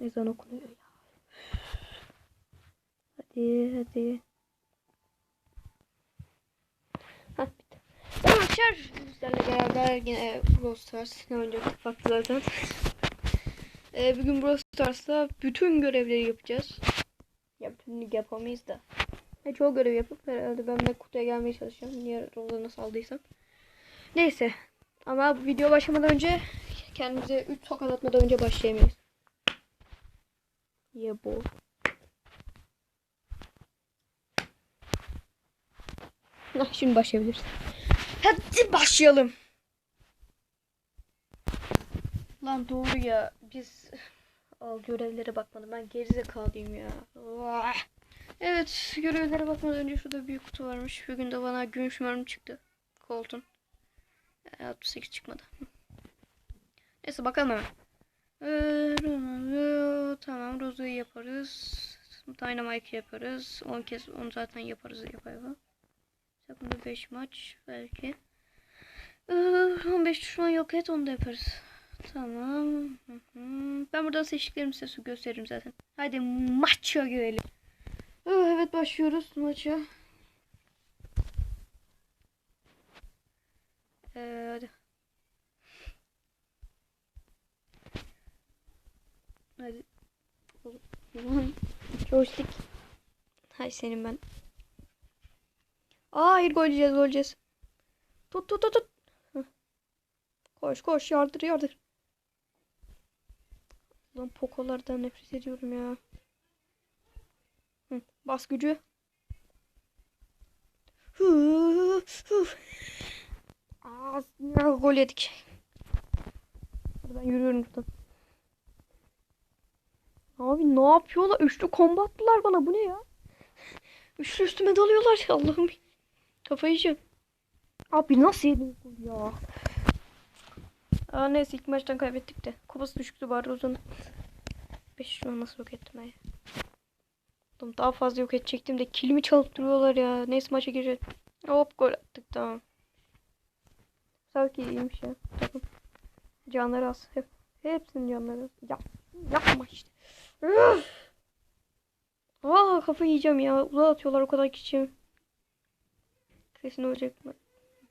Ezan okunuyor ya. Hadi hadi. Hah bitti. Tamam arkadaşlar sizlerle beraber yine Brawl Stars ne oynayacaktık farklı zaten. Ee, bugün Brawl Stars'ta bütün görevleri yapacağız. Ya bütünlük yapamayız da. E, çoğu görev yapıp herhalde ben de kutuya gelmeye çalışacağım. Niye Rosa nasıl aldıysam. Neyse. Ama video başlamadan önce kendimize 3 tokat atmadan önce başlayamayız. Ya bu. Hah, şimdi başlayabiliriz. Hadi başlayalım. Lan doğru ya. Biz Al görevlere bakmadım. Ben gerizekalıyım ya. Vah. Evet görevlere bakmadan önce şurada bir kutu varmış. Bugün de bana gümüş mermi çıktı. Colton. Yani 68 çıkmadı. Neyse bakalım hemen. Ee, tamam Rozo'yu yaparız. Dynamite yaparız. 10 kez onu zaten yaparız yapayım. Takımda 5 maç belki. Ee, 15 düşman yok et onu da yaparız. Tamam. Ben buradan seçtiklerimi size gösteririm zaten. Hadi maça girelim. Oh, evet başlıyoruz maça. Ee, hadi. Hadi. Joystick. Hay senin ben. Aa hayır gol yiyeceğiz gol yiyeceğiz. Tut tut tut tut. Koş koş yardır yardır. Lan pokolardan nefret ediyorum ya. Hı, bas gücü. Hı. Aa, gol yedik. Ben yürüyorum buradan. Abi ne yapıyorlar? Üçlü combo attılar bana. Bu ne ya? Üçlü üstüme dalıyorlar ya Allah'ım. Kafayı yiyeceğim. Abi nasıl yedin ya? Aa, neyse ilk maçtan kaybettik de. Kupası düşüktü bari zaman. 5 şu an nasıl yok ben? Oğlum daha fazla yok edecektim de kilimi çalıp duruyorlar ya. Neyse maça girelim. Hop gol attık tamam. Sanki iyiymiş ya takım. Canları az. Hep, hepsinin canları az. Ya, yapma işte. Üf! Aa kafayı yiyeceğim ya. Uzağa atıyorlar o kadar kişi. Kesin olacak mı?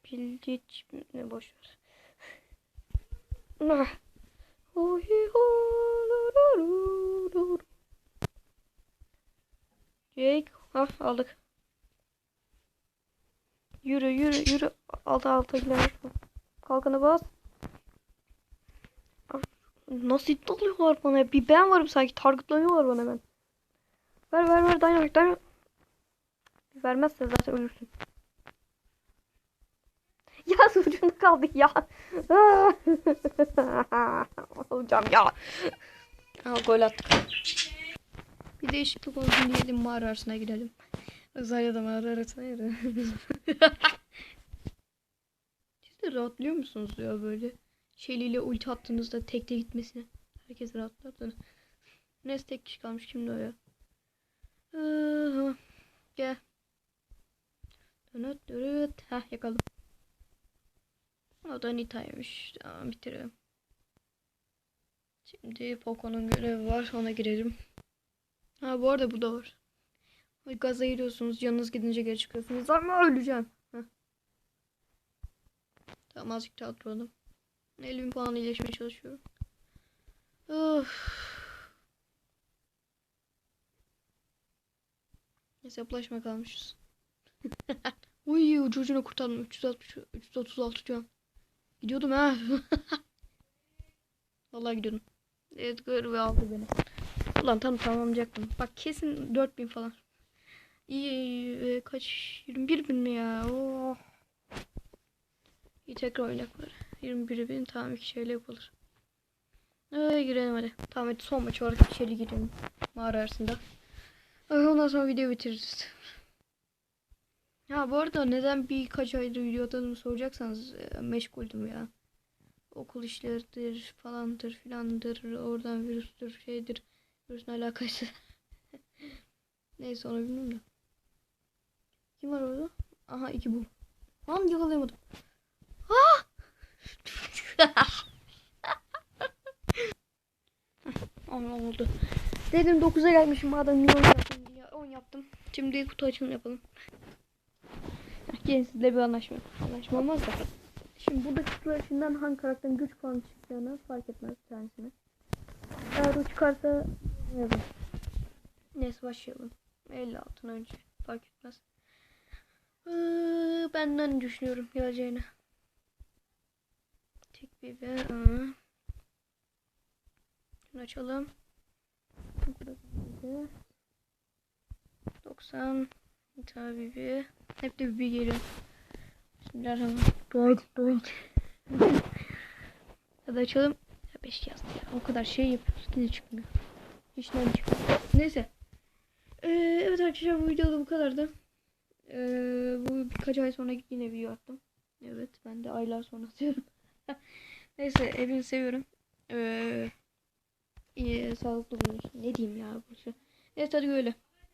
Bildiç ne boş ver. Ah. Jake. Ha aldık. Yürü yürü yürü. Alta alta gider. Kalkanı bas. Nasıl dalıyorlar bana? Bir ben varım sanki. Targetlanıyorlar bana hemen. Ver ver ver. Dynamite dynamite. Vermezse zaten ölürsün. Ya ucunda kaldı ya. Olacağım ya. Aa, gol attık. Bir değişiklik olsun diyelim mağara arasına girelim. Uzayla da mağara arasına girelim. Siz de rahatlıyor musunuz ya böyle? Şeyliyle ulti attığınızda tekte gitmesine. Herkes rahatlar da. Neyse tek kişi kalmış kimdi o ya? Aha. Gel. Dönüt dönüt. Heh yakaladım. O da Nita'ymış. Tamam bitirelim. Şimdi Poco'nun görevi var. Ona girelim. Ha bu arada bu da var. Gaza giriyorsunuz. Canınız gidince geri çıkıyorsunuz. Ama öleceğim. Heh. Tamam azıcık rahat duralım. 50 bin puan iyileşmeye çalışıyorum. Of. Hesaplaşma kalmışız. Uy ucu kurtardım. 360, 336 can. Gidiyordum ha. Vallahi gidiyordum. Edgar ve aldı beni. Ulan tam tamamlayacaktım. Bak kesin 4000 falan. İyi, iyi, iyi. kaç 21 bin mi ya? Oh. İyi tekrar oynak var. 21 bin tamam iki şeyle yapılır. Ee, girelim hadi. Tamam hadi son maç olarak içeri girelim. Mağara arasında. Ee, Ondan sonra video bitiririz. Ya bu arada neden birkaç aydır video atadığımı soracaksanız e, meşguldüm ya. Okul işleridir falandır filandır oradan virüstür şeydir virüsün alakası. Neyse onu bilmiyorum da. Kim var orada? Aha iki bu. Lan yakalayamadım. 10 oldu. Dedim 9'a gelmişim madem niye 10 yaptım diye 10 yaptım. Şimdi kutu açılımı yapalım. Gelin sizle bir anlaşma. Anlaşma olmaz da. Şimdi buradaki kutular içinden hangi karakterin güç puanı çıkacağını fark etmez bir tanesini. Eğer o çıkarsa yazın. Neyse başlayalım. 56'ın önce fark etmez. Ee, ben de ne düşünüyorum geleceğini. Bir ve aa. Şunu açalım. Burası 90 tabii bir hep de bir geliyor. Bismillahirrahmanirrahim. Hadi açalım. 5 yazdı ya. O kadar şey yapıyoruz. Yine çıkmıyor. Hiçten çıkmıyor. Neyse. Ee, evet arkadaşlar bu videoda bu kadardı. Ee, bu birkaç ay sonra yine video attım. Evet ben de aylar sonra atıyorum. Neyse hepinizi seviyorum. Ee, iyi, sağlıklı bulunsun. Ne diyeyim ya bu şey. Neyse hadi böyle.